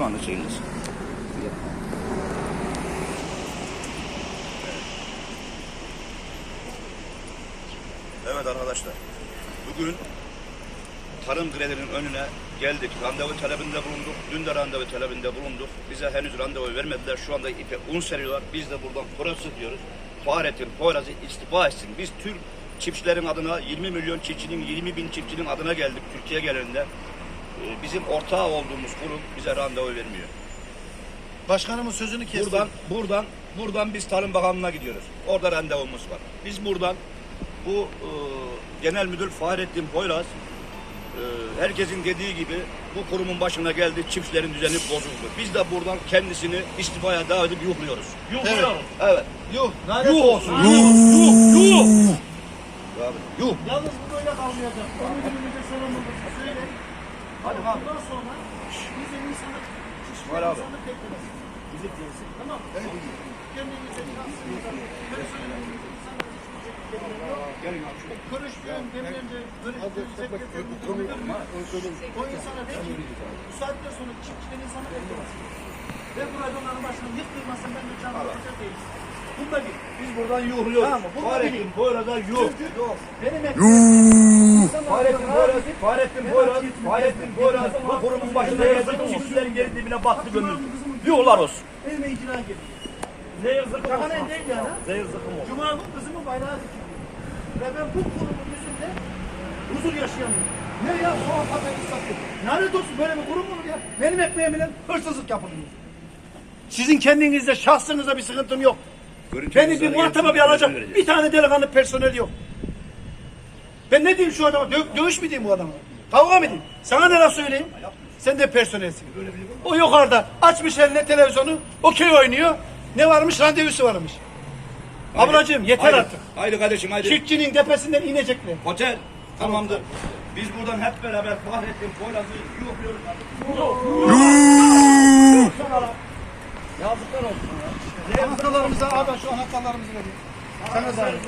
Şu anda şeyiniz. Evet arkadaşlar. Bugün tarım grevinin önüne geldik. Randevu talebinde bulunduk. Dün de randevu talebinde bulunduk. Bize henüz randevu vermediler. Şu anda ipe un seriyorlar. Biz de buradan Poyraz'ı diyoruz. Fahrettin Poyraz'ı istifa etsin. Biz Türk çiftçilerin adına 20 milyon çiftçinin 20 bin çiftçinin adına geldik Türkiye genelinde. Ee, Bizim ortağı olduğumuz kurum bize randevu vermiyor. Başkanımın sözünü kestim. Buradan buradan buradan biz Tarım Bakanlığı'na gidiyoruz. Orada randevumuz var. Biz buradan bu e, Genel Müdür Fahrettin Poyraz e, herkesin dediği gibi bu kurumun başına geldi. Çiftçilerin düzeni bozuldu. Biz de buradan kendisini istifaya davet edip yuhluyoruz. Evet. Evet. Yuh. Yuh olsun. Yuh. Yuh. Yuh. Yuh. Yalnız bu böyle kalmayacak. Onu günümüzde sorumluluğu söyleyin. Hadi abi. Bundan sonra bizim insanlık, Var kişiler abi. insanlık beklemez. Tamam mı? Kendinize şekilde yok. Gelin abi demlence, görüştüğüm, sekreterim, o insana de ki, bu saatten sonra çiftçilerin insanı beklemez. Ve burada onların başını yıktırmasın ben de canlı değiliz. Bunda bir. Biz buradan yuhluyoruz. Tamam, bu da Fahrettin değil. Poyraz'a yuh. Benim ekmeğim. Fahrettin Poyraz, Fahrettin Poyraz, Fahrettin Poyraz bu kurumun başına geldi. Çiftçilerin geri dibine battı gömüldü. Yuhlar olsun. İcra geliyor. Zehir zıkkım olsun. değil yani. Zehir zıkkım olsun. Cuma günü kızımın bayrağı dikildi. Ve ben bu kurumun yüzünde huzur yaşayamıyorum. Ne ya soğan patates satıyor. Lanet olsun böyle bir kurum olur ya? Benim ekmeğimle hırsızlık yapılıyor. Sizin kendinizde şahsınıza bir sıkıntım yok. Beni bir muhataba bir alacak. Bir tane delikanlı personel yok. Ben ne diyeyim şu adama? Dö- dövüş mü diyeyim bu adama? Kavga mı diyeyim? Sana ne laf söyleyeyim? Sen de personelsin. O yukarıda açmış eline televizyonu, okey oynuyor. Ne varmış? Randevusu varmış. Ablacığım yeter Haydi, artık. Haydi kardeşim haydi. Çiftçinin tepesinden inecekler. Otel tamamdır. Biz buradan hep beraber Fahrettin Poyraz'ı yuhluyoruz. Yazıklar olsun ya. Anahtarlarımızı da şu anahtarlarımızı verin. Sana zahmet.